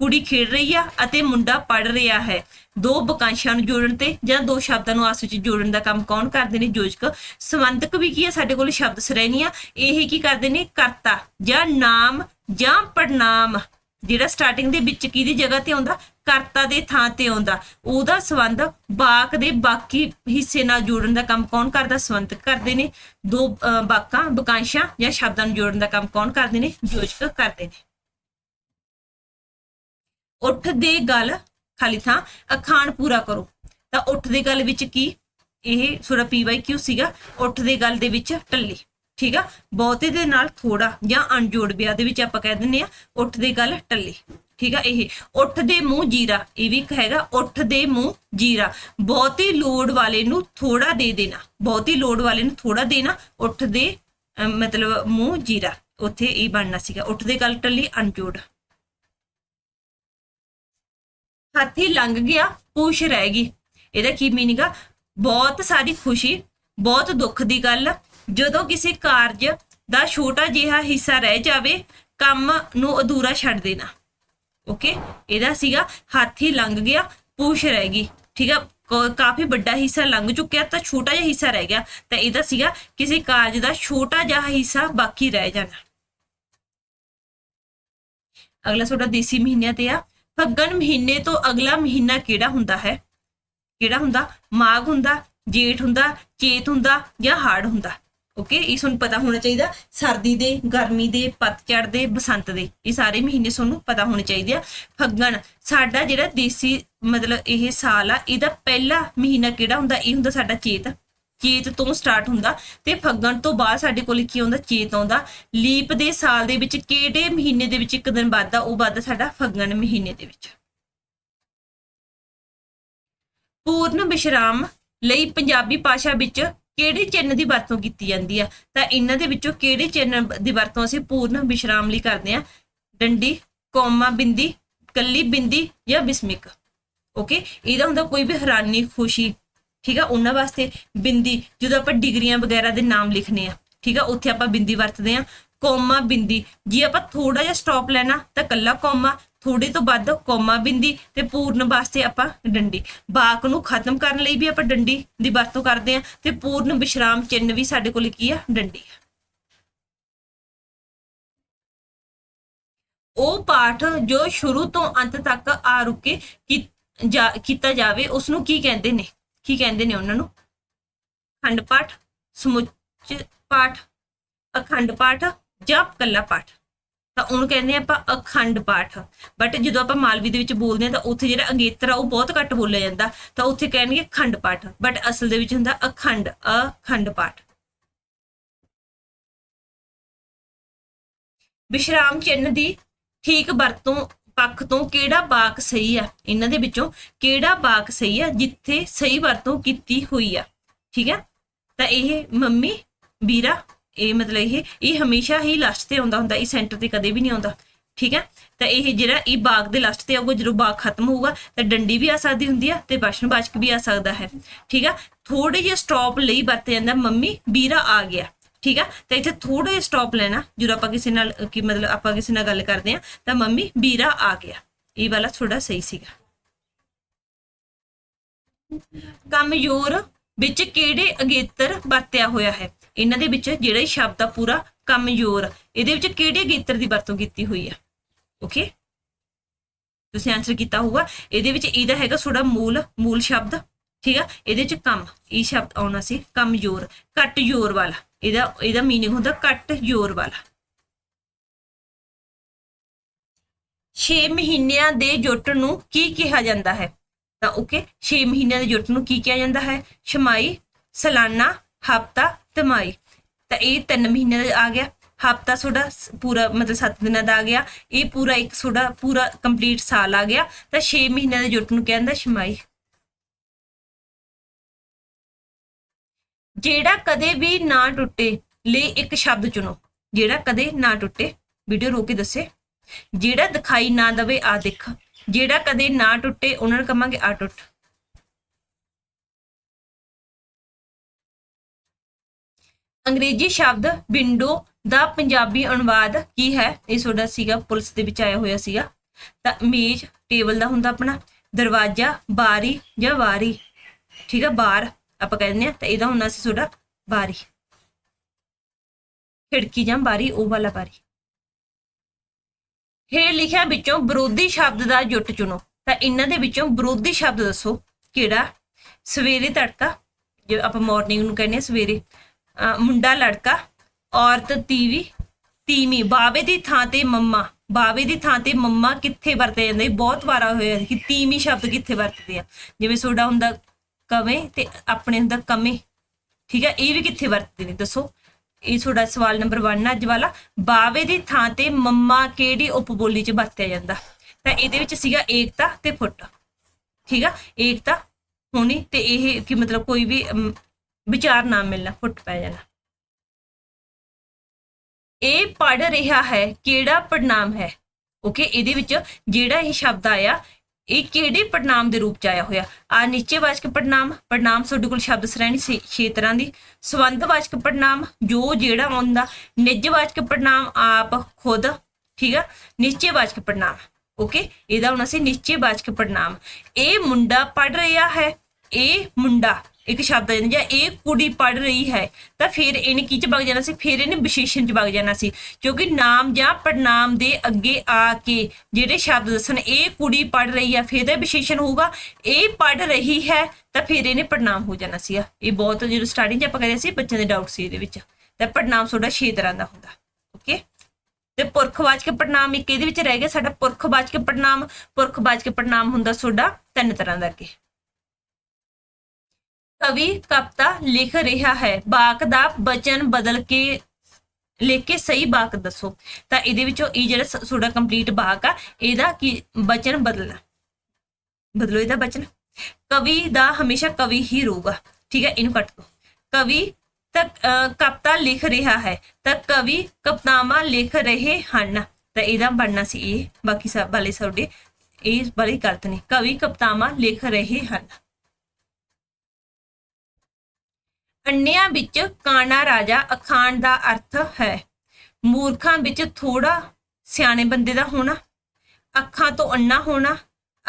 ਕੁੜੀ ਖੇਡ ਰਹੀ ਆ ਅਤੇ ਮੁੰਡਾ ਪੜ ਰਿਹਾ ਹੈ। ਦੋ ਬਕਾਂਸ਼ਾਂ ਨੂੰ ਜੋੜਨ ਤੇ ਜਾਂ ਦੋ ਸ਼ਬਦਾਂ ਨੂੰ ਆਸ ਵਿੱਚ ਜੋੜਨ ਦਾ ਕੰਮ ਕੌਣ ਕਰਦੇ ਨੇ? ਯੋਜਕ ਸੰਬੰਧਕ ਵੀ ਕੀ ਆ ਸਾਡੇ ਕੋਲ ਸ਼ਬਦ ਸ਼੍ਰੇਣੀ ਆ? ਇਹ ਕੀ ਕਰਦੇ ਨੇ? ਕਰਤਾ ਜਾਂ ਨਾਮ ਜਾਂ ਪੜਨਾਮ ਜਿਹੜਾ ਸਟਾਰਟਿੰਗ ਦੇ ਵਿੱਚ ਕਿਹਦੀ ਜਗ੍ਹਾ ਤੇ ਆਉਂਦਾ? ਕਰਤਾ ਦੇ ਥਾਂ ਤੇ ਆਉਂਦਾ। ਉਹਦਾ ਸੰਬੰਧ ਬਾਕ ਦੇ ਬਾਕੀ ਹਿੱਸੇ ਨਾਲ ਜੋੜਨ ਦਾ ਕੰਮ ਕੌਣ ਕਰਦਾ? ਸੰਬੰਧਕ ਕਰਦੇ ਨੇ। ਦੋ ਬਾਕਾਂ, ਬਕਾਂਸ਼ਾਂ ਜਾਂ ਸ਼ਬਦਾਂ ਨੂੰ ਜੋੜਨ ਦਾ ਕੰਮ ਕੌਣ ਕਰਦੇ ਨੇ? ਯੋਜਕ ਕਰਦੇ ਨੇ। ਉੱਠ ਦੇ ਗੱਲ ਖਾਲੀ ਥਾਂ, ਅਖਾਣ ਪੂਰਾ ਕਰੋ। ਤਾਂ ਉੱਠ ਦੇ ਗੱਲ ਵਿੱਚ ਕੀ? ਇਹ ਸੁਰਾ ਪੀਵਾਈਕਿਊ ਸੀਗਾ। ਉੱਠ ਦੇ ਗੱਲ ਦੇ ਵਿੱਚ ਟੱਲੀ, ਠੀਕ ਆ? ਬਹੁਤੇ ਦੇ ਨਾਲ ਥੋੜਾ ਜਾਂ ਅਣਜੋੜ ਵਿਆਹ ਦੇ ਵਿੱਚ ਆਪਾਂ ਕਹਿ ਦਿੰਦੇ ਆ ਉੱਠ ਦੇ ਗੱਲ ਟੱਲੀ। ਠੀਕ ਆ ਇਹ। ਉੱਠ ਦੇ ਮੂੰਹ ਜੀਰਾ ਇਹ ਵੀ ਇੱਕ ਹੈਗਾ ਉੱਠ ਦੇ ਮੂੰਹ ਜੀਰਾ। ਬਹੁਤੀ ਲੋੜ ਵਾਲੇ ਨੂੰ ਥੋੜਾ ਦੇ ਦੇਣਾ ਬਹੁਤੀ ਲੋੜ ਵਾਲੇ ਨੂੰ ਥੋੜਾ ਦੇਣਾ ਉੱਠ ਦੇ ਅਹ, ਮਤਲਬ ਮੂੰਹ ਜੀਰਾ। ਉੱਥੇ ਇਹ ਬਣਨਾ ਸੀਗਾ। ਉੱਠ ਦੇ ਗੱਲ ਟੱਲੀ ਅਣਜੋੜ। ਹਾਥੀ ਲੰਘ ਗਿਆ ਪੂਛ ਰਹਿ ਗਈ। ਇਹਦਾ ਕੀ ਮੀਨਿੰਗ ਆ? ਬਹੁਤ ਸਾਰੀ ਖੁਸ਼ੀ ਬਹੁਤ ਦੁੱਖ ਦੀ ਗੱਲ। ਜਦੋਂ ਕਿਸੇ ਕਾਰਜ ਦਾ ਛੋਟਾ ਜਿਹਾ ਹਿੱਸਾ ਰਹਿ ਜਾਵੇ ਕੰਮ ਨੂੰ ਅਧੂਰਾ ਛੱਡ ਦੇਣਾ। ਓਕੇ ਇਹਦਾ ਸੀਗਾ ਹਾਥੀ ਲੰਘ ਗਿਆ, ਪੂਛ ਰਹਿ ਗਈ। ਠੀਕ ਆ? ਕਾਫੀ ਵੱਡਾ ਹਿੱਸਾ ਲੰਘ ਚੁੱਕਿਆ, ਤਾਂ ਛੋਟਾ ਜਿਹਾ ਹਿੱਸਾ ਰਹਿ ਗਿਆ। ਤਾਂ ਇਹਦਾ ਸੀਗਾ ਕਿਸੇ ਕਾਰਜ ਦਾ ਛੋਟਾ ਜਿਹਾ ਹਿੱਸਾ ਬਾਕੀ ਰਹਿ ਜਾਣਾ। ਅਗਲਾ ਤੁਹਾਡਾ ਦੇਸੀ ਮਹੀਨਿਆਂ ਤੇ ਆ। ਫੱਗਣ ਮਹੀਨੇ ਤੋਂ ਅਗਲਾ ਮਹੀਨਾ ਕਿਹੜਾ ਹੁੰਦਾ ਹੈ? ਕਿਹੜਾ ਹੁੰਦਾ? ਮਾਘ ਹੁੰਦਾ, ਜੇਠ ਹੁੰਦਾ, ਚੇਤ ਹੁੰਦਾ ਜਾਂ ਹਾੜ ਹੁੰਦਾ? ਓਕੇ? ਇਹ ਤੁਹਾਨੂੰ ਪਤਾ ਹੋਣਾ ਚਾਹੀਦਾ, ਸਰਦੀ ਦੇ, ਗਰਮੀ ਦੇ, ਪਤਝੜ ਦੇ, ਬਸੰਤ ਦੇ, ਇਹ ਸਾਰੇ ਮਹੀਨੇ ਤੁਹਾਨੂੰ ਪਤਾ ਹੋਣੇ ਚਾਹੀਦੇ ਆ। ਫੱਗਣ, ਸਾਡਾ ਜਿਹੜਾ ਦੇਸੀ ਮਤਲਬ ਇਹ ਸਾਲ ਆ, ਇਹਦਾ ਪਹਿਲਾ ਮਹੀਨਾ ਕਿਹੜਾ ਹੁੰਦਾ? ਇਹ ਹੁੰਦਾ ਸਾਡਾ ਚੇਤ। ਚੇਤ ਤੋਂ ਸਟਾਰਟ ਹੁੰਦਾ। ਤੇ ਫੱਗਣ ਤੋਂ ਬਾਅਦ ਸਾਡੇ ਕੋਲ ਕੀ ਆਉਂਦਾ? ਚੇਤ ਆਉਂਦਾ। ਲੀਪ ਦੇ ਸਾਲ ਦੇ ਵਿੱਚ ਕਿਹੜੇ ਮਹੀਨੇ ਦੇ ਵਿੱਚ ਇੱਕ ਦਿਨ ਵੱਧਦਾ? ਉਹ ਵੱਧਦਾ ਸਾਡਾ ਫੱਗਣ ਮਹੀਨੇ ਦੇ ਵਿੱਚ। ਪੂਰਨ ਵਿਸ਼ਰਾਮ ਲਈ ਪੰਜਾਬੀ ਭਾਸ਼ਾ ਵਿੱਚ ਕਿਹੜੇ ਚਿੰਨ੍ਹ ਦੀ ਵਰਤੋਂ ਕੀਤੀ ਜਾਂਦੀ ਆ? ਤਾਂ ਇਹਨਾਂ ਦੇ ਵਿੱਚੋਂ ਕਿਹੜੇ ਚਿੰਨ੍ਹ ਦੀ ਵਰਤੋਂ ਅਸੀਂ ਪੂਰਨ ਵਿਸ਼ਰਾਮ ਲਈ ਕਰਦੇ ਆ? ਡੰਡੀ, ਕੋਮਾ ਬਿੰਦੀ, ਕੱਲੀ ਬਿੰਦੀ ਜਾਂ ਬਿਸਮਿਕ? ਓਕੇ ਇਹਦਾ ਹੁੰਦਾ ਕੋਈ ਵੀ ਹੈਰਾਨੀ, ਖੁਸ਼ੀ, ਠੀਕ ਆ? ਉਹਨਾਂ ਵਾਸਤੇ ਬਿੰਦੀ, ਜਦੋਂ ਆਪਾਂ ਡਿਗਰੀਆਂ ਵਗੈਰਾ ਦੇ ਨਾਮ ਲਿਖਨੇ ਆ, ਠੀਕ ਆ? ਉੱਥੇ ਆਪਾਂ ਬਿੰਦੀ ਵਰਤਦੇ ਆ। ਕੋਮਾ ਬਿੰਦੀ, ਜੇ ਆਪਾਂ ਥੋੜਾ ਜਿਹਾ ਸਟਾਪ ਲੈਣਾ, ਤਾਂ ਕੱਲਾ ਕੋਮਾ ਥੋੜੇ ਤੋਂ ਵੱਧ ਕੋਮਾ ਬਿੰਦੀ ਤੇ ਪੂਰਨ ਵਾਸਤੇ ਆਪਾਂ ਡੰਡੀ। ਬਾਕ ਨੂੰ ਖਤਮ ਕਰਨ ਲਈ ਵੀ ਆਪਾਂ ਡੰਡੀ ਦੀ ਵਰਤੋਂ ਕਰਦੇ ਆ ਤੇ ਪੂਰਨ ਵਿਸ਼ਰਾਮ ਚਿੰਨ੍ਹ ਵੀ ਸਾਡੇ ਕੋਲ ਕੀ ਆ? ਡੰਡੀ ਆ। ਉਹ ਪਾਠ ਜੋ ਸ਼ੁਰੂ ਤੋਂ ਅੰਤ ਤੱਕ ਆ ਰੁਕੇ ਕੀ- ਜਾ- ਕੀਤਾ ਜਾਵੇ ਉਸ ਨੂੰ ਕੀ ਕਹਿੰਦੇ ਨੇ? ਕੀ ਕਹਿੰਦੇ ਨੇ ਉਹਨਾਂ ਨੂੰ? ਖੰਡ ਪਾਠ, ਸਮੁੱਚ ਪਾਠ, ਅਖੰਡ ਪਾਠ ਜਾਂ ਕੱਲਾ ਪਾਠ? ਤਾਂ ਉਹਨੂੰ ਕਹਿੰਦੇ ਆ ਆਪਾਂ ਅਖੰਡ ਪਾਠ। ਬਟ ਜਦੋਂ ਆਪਾਂ ਮਾਲਵੀ ਦੇ ਵਿੱਚ ਬੋਲਦੇ ਆ ਤਾਂ ਉੱਥੇ ਜਿਹੜਾ ਅਗੇਤਰ ਆ ਉਹ ਬਹੁਤ ਘੱਟ ਬੋਲਿਆ ਜਾਂਦਾ। ਤਾਂ ਉੱਥੇ ਕਹਿਣਗੇ ਖੰਡ ਪਾਠ। ਬਟ ਅਸਲ ਦੇ ਵਿੱਚ ਹੁੰਦਾ ਅਖੰਡ ਅਖੰਡ ਪਾਠ। ਵਿਸ਼ਰਾਮ ਚਿੰਨ੍ਹ ਦੀ ਠੀਕ ਵਰਤੋਂ, ਪੱਖ ਤੋਂ ਕਿਹੜਾ ਬਾਕ ਸਹੀ ਆ? ਇਹਨਾਂ ਦੇ ਵਿੱਚੋਂ ਕਿਹੜਾ ਬਾਕ ਸਹੀ ਆ ਜਿੱਥੇ ਸਹੀ ਵਰਤੋਂ ਕੀਤੀ ਹੋਈ ਆ? ਠੀਕ ਹੈ ਤਾਂ ਇਹ ਮੰਮੀ, ਵੀਰਾ ਇਹ ਮਤਲਬ ਇਹ ਇਹ ਹਮੇਸ਼ਾ ਹੀ ਲਾਸਟ ਤੇ ਆਉਂਦਾ ਹੁੰਦਾ ਇਹ ਸੈਂਟਰ ਤੇ ਕਦੇ ਵੀ ਨਹੀਂ ਆਉਂਦਾ। ਠੀਕ ਹੈ? ਤਾਂ ਇਹ ਜਿਹੜਾ ਇਹ ਬਾਗ ਦੇ ਲਾਸਟ ਤੇ ਆਊਗਾ ਜਦੋਂ ਬਾਗ ਖਤਮ ਹੋਊਗਾ ਤਾਂ ਡੰਡੀ ਵੀ ਆ ਸਕਦੀ ਹੁੰਦੀ ਆ ਤੇ ਬਾਸ਼ਨਬਾਚਕ ਵੀ ਆ ਸਕਦਾ ਹੈ। ਠੀਕ ਆ ਥੋੜੇ ਜਿਹੇ ਸਟਾਪ ਲਈ ਵਰਤਿਆ ਜਾਂਦਾ ਮੰਮੀ ਵੀਰਾ ਆ ਗਿਆ। ਠੀਕ ਆ ਤਾਂ ਇੱਥੇ ਥੋੜਾ ਜਿਹਾ ਸਟਾਪ ਲੈਣਾ ਜਦੋਂ ਆਪਾਂ ਕਿਸੇ ਨਾਲ ਅ, ਕੀ ਮਤਲਬ ਆਪਾਂ ਕਿਸੇ ਨਾਲ ਗੱਲ ਕਰਦੇ ਆ ਤਾਂ ਮੰਮੀ ਵੀਰਾ ਆ ਗਿਆ। ਇਹ ਵਾਲਾ ਥੋੜਾ ਸਹੀ ਸੀਗਾ। ਕਮਜ਼ੋਰ ਵਿੱਚ ਕਿਹੜੇ ਅਗੇਤਰ ਵਰਤਿਆ ਹੋਇਆ ਹੈ? ਇਹਨਾਂ ਦੇ ਵਿੱਚ ਜਿਹੜਾ ਇਹ ਸ਼ਬਦ ਆ ਪੂਰਾ ਕਮਜ਼ੋਰ ਇਹਦੇ ਵਿੱਚ ਕਿਹੜੇ ਅਗੇਤਰ ਦੀ ਵਰਤੋਂ ਕੀਤੀ ਹੋਈ ਆ ਓਕੇ ਤੁਸੀਂ ਆਨਸਰ ਕੀਤਾ ਹੋਊਗਾ ਇਹਦੇ ਵਿੱਚ ਇਹਦਾ ਹੈਗਾ ਥੋੜਾ ਮੂਲ ਮੂਲ ਸ਼ਬਦ ਠੀਕ ਆ ਇਹਦੇ ਵਿੱਚ ਕੰਮ ਇਹ ਸ਼ਬਦ ਆਉਣਾ ਸੀ ਕਮਜ਼ੋਰ ਘੱਟ ਜ਼ੋਰ ਵਾਲਾ ਇਹਦਾ ਇਹਦਾ मीनिंग ਹੁੰਦਾ ਘੱਟ ਜ਼ੋਰ ਵਾਲਾ 6 ਮਹੀਨਿਆਂ ਦੇ ਜੁੱਟ ਨੂੰ ਕੀ ਕਿਹਾ ਜਾਂਦਾ ਹੈ ਤਾਂ ਓਕੇ 6 ਮਹੀਨਿਆਂ ਦੇ ਜੁੱਟ ਨੂੰ ਕੀ ਕਿਹਾ ਜਾਂਦਾ ਹੈ ਛਮਾਈ ਸਾਲਾਨਾ ਹਫਤਾ ਤਿਮਾਈ ਤਾਂ ਇਹ 3 ਮਹੀਨਿਆਂ ਦਾ ਆ ਗਿਆ। ਹਫਤਾ ਤੁਹਾਡਾ ਪੂਰਾ ਮਤਲਬ 7 ਦਿਨਾਂ ਦਾ ਆ ਗਿਆ। ਇਹ ਪੂਰਾ ਇੱਕ ਤੁਹਾਡਾ ਪੂਰਾ ਕੰਪਲੀਟ ਸਾਲ ਆ ਗਿਆ। ਤਾਂ 6 ਮਹੀਨਿਆਂ ਦੇ ਜੁੱਟ ਨੂੰ ਕਹਿੰਦਾ ਛਮਾਈ। ਜਿਹੜਾ ਕਦੇ ਵੀ ਨਾ ਟੁੱਟੇ ਲਈ ਇੱਕ ਸ਼ਬਦ ਚੁਣੋ। ਜਿਹੜਾ ਕਦੇ ਨਾ ਟੁੱਟੇ, ਵੀਡੀਓ ਰੋਕ ਕੇ ਦੱਸੇ। ਜਿਹੜਾ ਦਿਖਾਈ ਨਾ ਦਵੇ, ਆ ਦੇਖ। ਜਿਹੜਾ ਕਦੇ ਨਾ ਟੁੱਟੇ, ਉਹਨਾਂ ਨੂੰ ਕਹਾਂਗੇ ਆ ਟੁੱਟ। ਅੰਗਰੇਜ਼ੀ ਸ਼ਬਦ ਵਿੰਡੋ ਦਾ ਪੰਜਾਬੀ ਅਨੁਵਾਦ ਕੀ ਹੈ? ਇਹ ਤੁਹਾਡਾ ਸੀਗਾ, ਪੁਲਿਸ ਦੇ ਵਿੱਚ ਆਇਆ ਹੋਇਆ ਸੀਗਾ। ਤਾਂ ਮੇਜ਼ ਟੇਬਲ ਦਾ ਹੁੰਦਾ ਆਪਣਾ, ਦਰਵਾਜ਼ਾ, ਬਾਰੀ ਜਾਂ ਵਾਰੀ। ਠੀਕ ਆ, ਬਾਰ ਆਪਾਂ ਕਹਿੰਦੇ ਆ ਤਾਂ ਇਹਦਾ ਹੁੰਦਾ ਸੀ ਤੁਹਾਡਾ ਬਾਰੀ। ਖਿੜਕੀ ਜਾਂ ਬਾਰੀ, ਉਹ ਵਾਲਾ ਬਾਰੀ। ਹੇਠ ਲਿਖਿਆ ਵਿੱਚੋਂ ਵਿਰੋਧੀ ਸ਼ਬਦ ਦਾ ਜੁੱਟ ਚੁਣੋ। ਤਾਂ ਇਹਨਾਂ ਦੇ ਵਿੱਚੋਂ ਵਿਰੋਧੀ ਸ਼ਬਦ ਦੱਸੋ ਕਿਹੜਾ? ਸਵੇਰੇ ਤੜਕਾ, ਜੇ ਆਪਾਂ ਮਾਰਨਿੰਗ ਨੂੰ ਕਹਿੰਦੇ ਆ ਸਵੇਰੇ। ਮੁੰਡਾ, ਲੜਕਾ, ਔਰਤ, ਤੀਵੀ, ਤੀਵੀਂ। ਬਾਵੇ ਦੀ ਥਾਂ ਤੇ ਮੰਮਾ। ਬਾਵੇ ਦੀ ਥਾਂ ਤੇ ਮੰਮਾ ਕਿੱਥੇ ਵਰਤੇ ਜਾਂਦੇ? ਇਹ ਬਹੁਤ ਵਾਰਾ ਹੋਇਆ ਕਿ ਤੀਵੀਂ ਸ਼ਬਦ ਕਿੱਥੇ ਵਰਤਦੇ ਆ। ਜਿਵੇਂ ਸੋਡਾ ਹੁੰਦਾ ਕਵੇਂ ਤੇ ਆਪਣੇ ਹੁੰਦਾ ਕਮੇ। ਠੀਕ ਹੈ ਇਹ ਵੀ ਕਿੱਥੇ ਵਰਤਦੇ ਨੇ? ਦੱਸੋ। ਇਹ ਤੁਹਾਡਾ ਸਵਾਲ ਨੰਬਰ 1 ਅੱਜ ਵਾਲਾ। ਬਾਵੇ ਦੀ ਥਾਂ ਤੇ ਮੰਮਾ ਕਿਹੜੀ ਉਪਬੋਲੀ ਚ ਵਰਤਿਆ ਜਾਂਦਾ? ਤਾਂ ਇਹਦੇ ਵਿੱਚ ਸੀਗਾ ਏਕਤਾ ਤੇ ਫੁੱਟ। ਠੀਕ ਆ? ਏਕਤਾ, ਹੋਣੀ ਤੇ ਇਹ ਕਿ ਮਤਲਬ ਕੋਈ ਵੀ ਵਿਚਾਰ ਨਾ ਮਿਲਣਾ, ਫੁੱਟ ਪੈ ਜਾਣਾ। ਇਹ ਪੜ ਰਿਹਾ ਹੈ ਕਿਹੜਾ ਪੜਨਾਮ ਹੈ? ਓਕੇ ਇਹਦੇ ਵਿੱਚ ਜਿਹੜਾ ਇਹ ਸ਼ਬਦ ਆਇਆ, ਇਹ ਕਿਹੜੇ ਪੜਨਾਮ ਦੇ ਰੂਪ ਚ ਆਇਆ ਹੋਇਆ? ਆ ਨਿਸ਼ਚੈਵਾਚਕ ਪੜਨਾਮ ਪੜਨਾਮ ਤੁਹਾਡੇ ਕੋਲ ਸ਼ਬਦ ਸ਼੍ਰੇਣੀ ਛੇ ਛੇ ਤਰ੍ਹਾਂ ਦੀ। ਸੰਬੰਧਵਾਚਕ ਪੜਨਾਮ ਜੋ ਜਿਹੜਾ ਆਉਂਦਾ ਨਿਜਵਾਚਕ ਪੜਨਾਮ ਆਪ, ਖੁਦ, ਠੀਕ ਆ? ਨਿਸ਼ਚੈਵਾਚਕ ਪੜਨਾਮ ਓਕੇ ਇਹਦਾ ਹੋਣਾ ਸੀ ਨਿਸ਼ਚੈਵਾਚਕ ਪੜਨਾਮ ਇਹ ਮੁੰਡਾ ਪੜ ਰਿਹਾ ਹੈ, ਇਹ ਮੁੰਡਾ ਇੱਕ ਸ਼ਬਦ ਆ ਜਾਂਦਾ ਜਾਂ ਇਹ ਕੁੜੀ ਪੜ ਰਹੀ ਹੈ, ਤਾਂ ਫਿਰ ਇਹਨੇ ਕੀ ਚ ਵਗ ਜਾਣਾ ਸੀ? ਫਿਰ ਇਹਨੇ ਵਿਸ਼ੇਸ਼ਣ ਚ ਵਗ ਜਾਣਾ ਸੀ, ਕਿਉਂਕਿ ਨਾਮ ਜਾਂ ਪੜਨਾਮ ਦੇ ਅੱਗੇ ਆ ਕੇ ਜਿਹੜੇ ਸ਼ਬਦ ਦੱਸਣ, ਇਹ ਕੁੜੀ ਪੜ ਰਹੀ ਹੈ, ਫਿਰ ਇਹਦਾ ਵਿਸ਼ੇਸ਼ਣ ਹੋਊਗਾ। ਇਹ ਪੜ ਰਹੀ ਹੈ, ਤਾਂ ਫਿਰ ਇਹਨੇ ਪੜਨਾਮ ਹੋ ਜਾਣਾ ਸੀ ਇਹ ਬਹੁਤ ਜਦੋਂ ਸਟਾਰਟਿੰਗ ਚ ਆਪਾਂ ਕਰਿਆ ਸੀ, ਬੱਚਿਆਂ ਦੇ ਡਾਊਟ ਸੀ ਇਹਦੇ ਵਿੱਚ। ਤਾਂ ਪੜਨਾਮ ਤੁਹਾਡਾ 6 ਤਰ੍ਹਾਂ ਦਾ ਹੁੰਦਾ ਓਕੇ ਤੇ ਪੁਰਖਵਾਚਕ ਪੜਨਾਮ ਇੱਕ ਇਹਦੇ ਵਿੱਚ ਰਹਿ ਗਿਆ, ਸਾਡਾ ਪੁਰਖਵਾਚਕ ਪੜਨਾਮ ਪੁਰਖਵਾਚਕ ਪੜਨਾਮ ਹੁੰਦਾ ਤੁਹਾਡਾ ਤਿੰਨ ਤਰ੍ਹਾਂ ਦਾ ਅੱਗੇ। ਕਵੀ ਕਵਿਤਾ ਲਿਖ ਰਿਹਾ ਹੈ। ਬਾਕ ਦਾ ਬਚਨ ਬਦਲ ਕੇ ਲਿਖ ਕੇ ਸਹੀ ਬਾਕ ਦੱਸੋ। ਤਾਂ ਇਹਦੇ ਵਿੱਚੋਂ ਇਹ ਜਿਹੜਾ ਸ- ਕੰਪਲੀਟ ਬਾਕ ਆ ਇਹਦਾ ਕੀ ਬਚਨ ਬਦਲਣਾ? ਬਦਲੋ ਇਹਦਾ ਬਚਨ। ਕਵੀ ਦਾ ਹਮੇਸ਼ਾ ਕਵੀ ਹੀ ਰਹੂਗਾ। ਠੀਕ ਹੈ ਇਹਨੂੰ ਕੱਟ ਦੋ। ਕਵੀ ਤਾਂ ਅਹ, ਕਵਿਤਾ ਲਿਖ ਰਿਹਾ ਹੈ। ਤਾਂ ਕਵੀ ਕਵਤਾਵਾਂ ਲਿਖ ਰਹੇ ਹਨ। ਤਾਂ ਇਹਦਾ ਬਣਨਾ ਸੀ ਇਹ। ਬਾਕੀ ਸਭ ਵਾਲੇ ਤੁਹਾਡੇ ਇਹ ਵਾਲੀ ਗਲਤ ਨੇ ਕਵੀ ਕਵਤਾਵਾਂ ਲਿਖ ਰਹੇ ਹਨ। ਅੰਨਿਆਂ ਵਿੱਚ ਕਾਣਾ ਰਾਜਾ ਅਖਾਣ ਦਾ ਅਰਥ ਹੈ। ਮੂਰਖਾਂ ਵਿੱਚ ਥੋੜਾ ਸਿਆਣੇ ਬੰਦੇ ਦਾ ਹੋਣਾ, ਅੱਖਾਂ ਤੋਂ ਅੰਨਾ ਹੋਣਾ,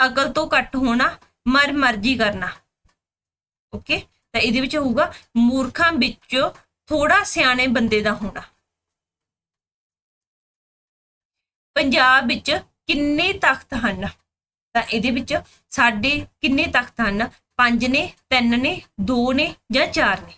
ਅਕਲ ਤੋਂ ਘੱਟ ਹੋਣਾ, ਮਰ ਮਰਜ਼ੀ ਕਰਨਾ। ਓਕੇ ਤਾਂ ਇਹਦੇ ਵਿੱਚ ਹੋਊਗਾ ਮੂਰਖਾਂ ਵਿੱਚ ਥੋੜਾ ਸਿਆਣੇ ਬੰਦੇ ਦਾ ਹੋਣਾ। ਪੰਜਾਬ ਵਿੱਚ ਕਿੰਨੇ ਤਖਤ ਹਨ? ਤਾਂ ਇਹਦੇ ਵਿੱਚ ਸਾਡੇ ਕਿੰਨੇ ਤਖਤ ਹਨ? ਪੰਜ ਨੇ, ਤਿੰਨ ਨੇ, ਦੋ ਨੇ ਜਾਂ ਚਾਰ ਨੇ?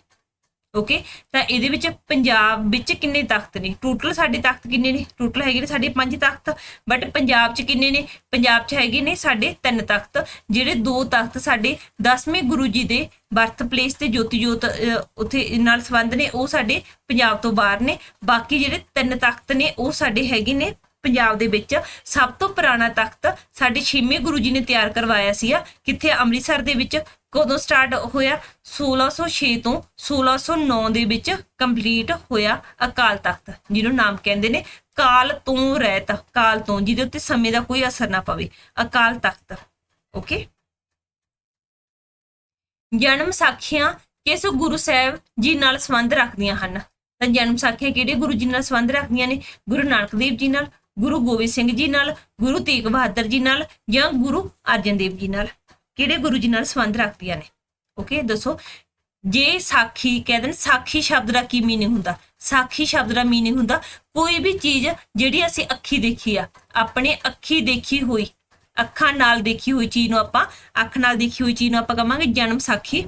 ਓਕੇ ਤਾਂ ਇਹਦੇ ਵਿੱਚ ਪੰਜਾਬ ਵਿੱਚ ਕਿੰਨੇ ਤਖਤ ਨੇ? ਟੋਟਲ ਸਾਡੇ ਤਖਤ ਕਿੰਨੇ ਨੇ? ਟੋਟਲ ਹੈਗੇ ਨੇ ਸਾਡੇ ਪੰਜ ਤਖਤ ਬਟ ਪੰਜਾਬ 'ਚ ਕਿੰਨੇ ਨੇ? ਪੰਜਾਬ 'ਚ ਹੈਗੇ ਨੇ ਸਾਡੇ ਤਿੰਨ ਤਖਤ ਜਿਹੜੇ ਦੋ ਤਖਤ ਸਾਡੇ 10ਵੇਂ ਗੁਰੂ ਜੀ ਦੇ ਬਰਥ ਪਲੇਸ ਤੇ ਜੋਤੀ ਜੋਤ ਅਹ, ਉੱਥੇ ਨਾਲ ਸੰਬੰਧ ਨੇ ਉਹ ਸਾਡੇ ਪੰਜਾਬ ਤੋਂ ਬਾਹਰ ਨੇ। ਬਾਕੀ ਜਿਹੜੇ ਤਿੰਨ ਤਖਤ ਨੇ ਉਹ ਸਾਡੇ ਹੈਗੇ ਨੇ ਪੰਜਾਬ ਦੇ ਵਿੱਚ। ਸਭ ਤੋਂ ਪੁਰਾਣਾ ਤਖਤ ਸਾਡੇ ਛੇਵੇਂ ਗੁਰੂ ਜੀ ਨੇ ਤਿਆਰ ਕਰਵਾਇਆ ਸੀ ਕਿੱਥੇ? ਅੰਮ੍ਰਿਤਸਰ ਦੇ ਵਿੱਚ। ਕਦੋਂ ਸਟਾਰਟ ਹੋਇਆ? 1606 ਤੋਂ 1609 ਦੇ ਵਿੱਚ ਕੰਪਲੀਟ ਹੋਇਆ ਅਕਾਲ ਤਖਤ, ਜਿਹਨੂੰ ਨਾਮ ਕਹਿੰਦੇ ਨੇ ਕਾਲ ਤੋਂ ਰਹਿਤ, ਕਾਲ ਤੋਂ, ਜਿਹਦੇ ਉੱਤੇ ਸਮੇਂ ਦਾ ਕੋਈ ਅਸਰ ਨਾ ਪਵੇ, ਅਕਾਲ ਤਖਤ ਓਕੇ ਜਨਮ ਸਾਖੀਆਂ ਕਿਸ ਗੁਰੂ ਸਾਹਿਬ ਜੀ ਨਾਲ ਸੰਬੰਧ ਰੱਖਦੀਆਂ ਹਨ? ਤਾਂ ਜਨਮ ਸਾਖੀਆਂ ਕਿਹੜੇ ਗੁਰੂ ਜੀ ਨਾਲ ਸੰਬੰਧ ਰੱਖਦੀਆਂ ਨੇ? ਗੁਰੂ ਨਾਨਕ ਦੇਵ ਜੀ ਨਾਲ, ਗੁਰੂ ਗੋਬਿੰਦ ਸਿੰਘ ਜੀ ਨਾਲ, ਗੁਰੂ ਤੇਗ ਬਹਾਦਰ ਜੀ ਨਾਲ ਜਾਂ ਗੁਰੂ ਅਰਜਨ ਦੇਵ ਜੀ ਨਾਲ? ਕਿਹੜੇ ਗੁਰੂ ਜੀ ਨਾਲ ਸੰਬੰਧ ਰੱਖਦੀਆਂ ਨੇ? ਓਕੇ ਦੱਸੋ। ਜੇ ਸਾਖੀ ਕਹਿੰਦੇ ਨੇ ਸਾਖੀ ਸ਼ਬਦ ਦਾ ਕੀ ਮੀਨਿੰਗ ਹੁੰਦਾ? ਸਾਖੀ ਸ਼ਬਦ ਦਾ ਮੀਨਿੰਗ ਹੁੰਦਾ, ਕੋਈ ਵੀ ਚੀਜ਼ ਜਿਹੜੀ ਅਸੀਂ ਅੱਖੀ ਦੇਖੀ ਆ, ਆਪਣੇ ਅੱਖੀ ਦੇਖੀ ਹੋਈ, ਅੱਖਾਂ ਨਾਲ ਦੇਖੀ ਹੋਈ ਚੀਜ਼ ਨੂੰ ਆਪਾਂ, ਅੱਖ ਨਾਲ ਦੇਖੀ ਹੋਈ ਚੀਜ਼ ਨੂੰ ਆਪਾਂ ਕਹਾਂਗੇ ਜਨਮ ਸਾਖੀ।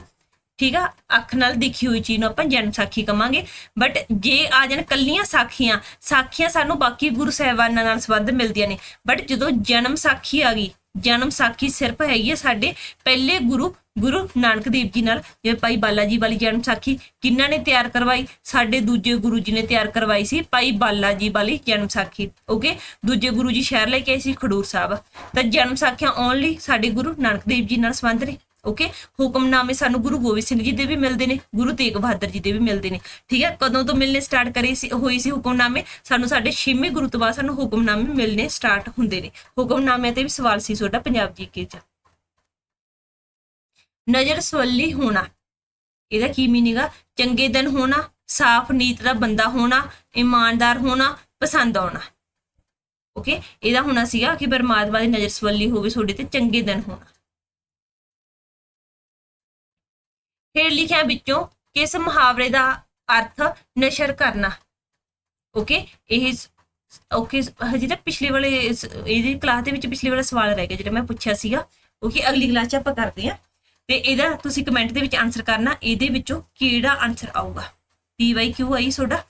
ਠੀਕ ਆ? ਅੱਖ ਨਾਲ ਦੇਖੀ ਹੋਈ ਚੀਜ਼ ਨੂੰ ਆਪਾਂ ਜਨਮ ਸਾਖੀ ਕਵਾਂਗੇ ਬਟ ਜੇ ਆ ਜਾਣ ਕੱਲੀਆਂ ਸਾਖੀਆਂ ਸਾਖੀਆਂ ਸਾਨੂੰ ਬਾਕੀ ਗੁਰੂ ਸਾਹਿਬਾਨਾਂ ਨਾਲ ਸੰਬੰਧ ਮਿਲਦੀਆਂ ਨੇ। ਬਟ ਜਦੋਂ ਜਨਮ ਸਾਖੀ ਆ ਗਈ ਜਨਮ ਸਾਖੀ ਸਿਰਫ ਹੈਗੀ ਹੈ ਸਾਡੇ ਪਹਿਲੇ ਗੁਰੂ ਗੁਰੂ ਨਾਨਕ ਦੇਵ ਜੀ ਨਾਲ, ਜਿਵੇਂ ਭਾਈ ਬਾਲਾ ਜੀ ਵਾਲੀ ਜਨਮ ਸਾਖੀ ਕਿੰਨਾਂ ਨੇ ਤਿਆਰ ਕਰਵਾਈ? ਸਾਡੇ ਦੂਜੇ ਗੁਰੂ ਜੀ ਨੇ ਤਿਆਰ ਕਰਵਾਈ ਸੀ ਭਾਈ ਬਾਲਾ ਜੀ ਵਾਲੀ ਜਨਮ ਸਾਖੀ ਓਕੇ ਦੂਜੇ ਗੁਰੂ ਜੀ ਸ਼ਹਿਰ ਲੈ ਕੇ ਆਏ ਸੀ ਖਡੂਰ ਸਾਹਿਬ। ਤਾਂ ਜਨਮ ਸਾਖੀਆਂ ਓਨਲੀ ਸਾਡੇ ਗੁਰੂ ਨਾਨਕ ਦੇਵ ਜੀ ਨਾਲ ਸੰਬੰਧ ਨੇ। ਓਕੇ ਹੁਕਮਨਾਮੇ ਸਾਨੂੰ ਗੁਰੂ ਗੋਬਿੰਦ ਸਿੰਘ ਜੀ ਦੇ ਵੀ ਮਿਲਦੇ ਨੇ, ਗੁਰੂ ਤੇਗ ਬਹਾਦਰ ਜੀ ਦੇ ਵੀ ਮਿਲਦੇ ਨੇ। ਠੀਕ ਹੈ? ਕਦੋਂ ਤੋਂ ਮਿਲਨੇ ਸਟਾਰਟ ਕਰੇ ਸੀ ਹੋਈ ਸੀ ਹੁਕਮਨਾਮੇ? ਸਾਨੂੰ ਸਾਡੇ ਛੇਵੇਂ ਗੁਰੂ ਤੋਂ ਬਾਅਦ ਸਾਨੂੰ ਹੁਕਮਨਾਮੇ ਮਿਲਨੇ ਸਟਾਰਟ ਹੁੰਦੇ ਨੇ। ਹੁਕਮਨਾਮਿਆਂ ਤੇ ਵੀ ਸਵਾਲ ਸੀ ਤੁਹਾਡਾ, ਪੰਜਾਬ ਜੀ ਕੇ ਚ ਨਜ਼ਰ ਸਵੱਲੀ ਹੋਣਾ। ਇਹਦਾ ਕੀ ਮੀਨਿੰਗ ਆ? ਚੰਗੇ ਦਿਨ ਹੋਣਾ, ਸਾਫ਼ ਨੀਤ ਦਾ ਬੰਦਾ ਹੋਣਾ, ਇਮਾਨਦਾਰ ਹੋਣਾ, ਪਸੰਦ ਆਉਣਾ। ਓਕੇ ਇਹਦਾ ਹੋਣਾ ਸੀਗਾ ਕਿ ਪਰਮਾਤਮਾ ਦੀ ਨਜ਼ਰ ਸਵੱਲੀ ਹੋਵੇ, ਤੁਹਾਡੇ ਤੇ ਚੰਗੇ ਦਿਨ ਹੋਣਾ। ਹੇਠ ਲਿਖਿਆ ਵਿੱਚੋਂ ਕਿਸ ਮੁਹਾਵਰੇ ਦਾ ਅਰਥ ਨਸ਼ਰ ਕਰਨਾ। ਓਕੇ ਇਹ ਓਕੇ ਹਜੇ ਪਿਛਲੇ ਵਾਲੇ ਇਹਦੀ ਕਲਾਸ ਦੇ ਵਿੱਚ ਪਿਛਲੇ ਵਾਲਾ ਸਵਾਲ ਰਹਿ ਗਿਆ ਜਿਹੜਾ ਮੈਂ ਪੁੱਛਿਆ ਸੀਗਾ। ਓਕੇ ਅਗਲੀ ਕਲਾਸ 'ਚ ਆਪਾਂ ਕਰਦੇ ਹਾਂ। ਤੇ ਇਹਦਾ ਤੁਸੀਂ ਕਮੈਂਟ ਦੇ ਵਿੱਚ ਆਨਸਰ ਕਰਨਾ, ਇਹਦੇ ਵਿੱਚੋਂ ਕਿਹੜਾ ਆਨਸਰ ਆਊਗਾ? ਪੀ ਵਾਈ ਕਿਊ ਆਈ ਤੁਹਾਡਾ।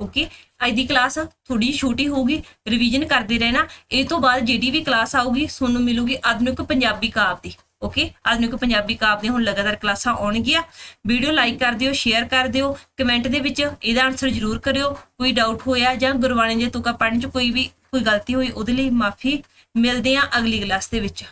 ਓਕੇ ਅੱਜ ਦੀ ਕਲਾਸ ਥੋੜੀ ਛੋਟੀ ਹੋਊਗੀ ਰਿਵੀਜ਼ਨ ਕਰਦੇ ਰਹਿਣਾ। ਇਹ ਤੋਂ ਬਾਅਦ ਜਿਹੜੀ ਵੀ ਕਲਾਸ ਆਊਗੀ, ਤੁਹਾਨੂੰ ਮਿਲੂਗੀ ਆਧੁਨਿਕ ਪੰਜਾਬੀ ਕਾਵ ਦੀ। ਓਕੇ ਆਧੁਨਿਕ ਪੰਜਾਬੀ ਕਾਵ ਦੀਆਂ ਹੁਣ ਲਗਾਤਾਰ ਕਲਾਸਾਂ ਆਉਣਗੀਆਂ। ਵੀਡੀਓ ਲਾਈਕ ਕਰ ਦਿਓ ਸ਼ੇਅਰ ਕਰ ਦਿਓ ਕਮੈਂਟ ਦੇ ਵਿੱਚ ਇਹਦਾ ਆਨਸਰ ਜ਼ਰੂਰ ਕਰਿਓ। ਕੋਈ ਡਾਊਟ ਹੋਇਆ ਜਾਂ ਗੁਰਬਾਣੀ ਦੇ ਤੁਕਾ ਪੜ੍ਹਨ ਚ ਕੋਈ ਵੀ ਕੋਈ ਗਲਤੀ ਹੋਈ, ਉਹਦੇ ਲਈ ਮਾਫੀ ਮਿਲਦੇ ਆ ਅਗਲੀ ਕਲਾਸ ਦੇ ਵਿੱਚ।